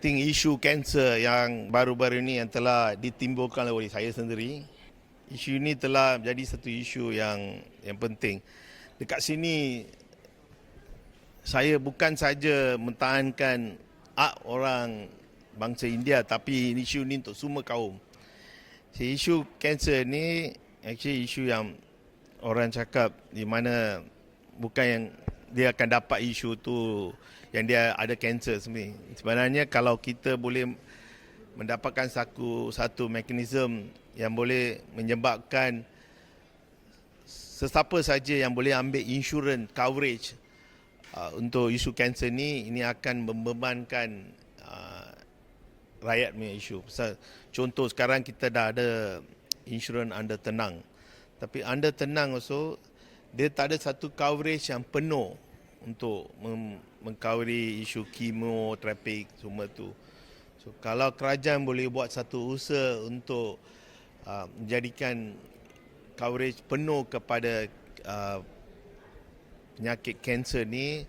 think isu kanser yang baru-baru ini yang telah ditimbulkan oleh saya sendiri, isu ini telah menjadi satu isu yang yang penting. Dekat sini saya bukan saja mentahankan hak orang bangsa India tapi isu ini untuk semua kaum. So, isu kanser ni actually isu yang orang cakap di mana bukan yang dia akan dapat isu tu yang dia ada kanser sebenarnya. Sebenarnya kalau kita boleh mendapatkan satu satu mekanisme yang boleh menyebabkan sesiapa saja yang boleh ambil insurans coverage uh, untuk isu kanser ni ini akan membebankan uh, rakyat punya isu. Pasal, contoh sekarang kita dah ada insurans under tenang. Tapi under tenang also dia tak ada satu coverage yang penuh untuk mengcovery isu kemo, traffic semua tu. So kalau kerajaan boleh buat satu usaha untuk uh, menjadikan coverage penuh kepada uh, penyakit kanser ni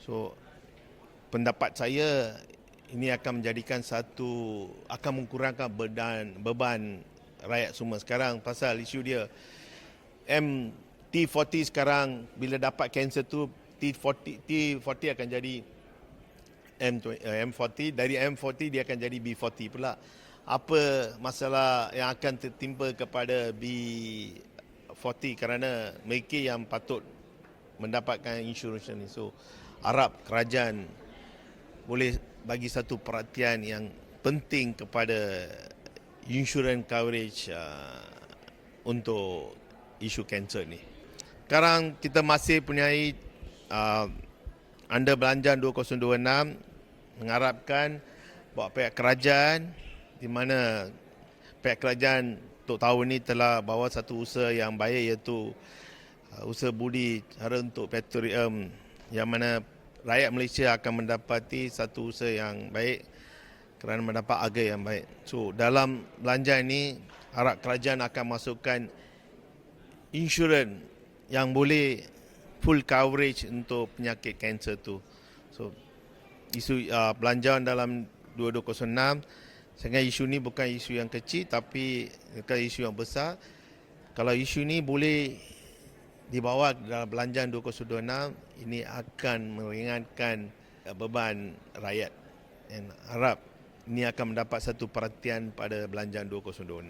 so pendapat saya ini akan menjadikan satu akan mengurangkan beban beban rakyat semua sekarang pasal isu dia M T40 sekarang bila dapat kanser tu T40 T40 akan jadi M eh, M40 dari M40 dia akan jadi B40 pula. Apa masalah yang akan tertimpa kepada B40 kerana mereka yang patut mendapatkan insurans ni. So harap kerajaan boleh bagi satu perhatian yang penting kepada insurans coverage uh, untuk isu kanser ni. Sekarang kita masih punyai uh, anda belanjan 2026 mengharapkan bahawa pihak kerajaan di mana pihak kerajaan untuk tahun ini telah bawa satu usaha yang baik iaitu uh, usaha budi cara untuk petroleum yang mana rakyat Malaysia akan mendapati satu usaha yang baik kerana mendapat harga yang baik. So dalam belanjan ini harap kerajaan akan masukkan insurans yang boleh full coverage untuk penyakit kanser tu. So isu uh, belanjawan dalam 2206 sehingga isu ni bukan isu yang kecil tapi bukan isu yang besar. Kalau isu ni boleh dibawa dalam belanjawan 2226 ini akan meringankan uh, beban rakyat dan harap ini akan mendapat satu perhatian pada belanjawan 2026.